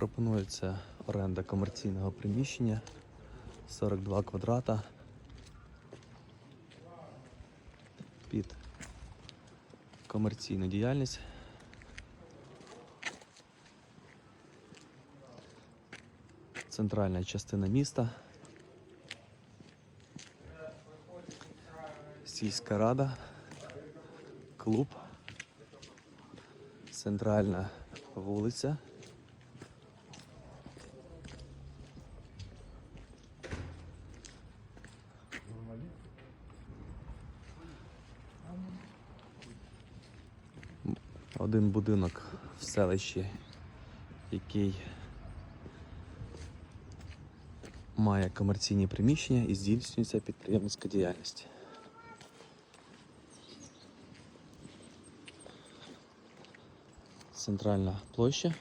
Пропонується оренда комерційного приміщення 42 квадрата під комерційну діяльність. Центральна частина міста. Сільська рада, клуб, центральна вулиця. Один будинок в селищі, який має комерційні приміщення і здійснюється підприємницька діяльність. Центральна площа.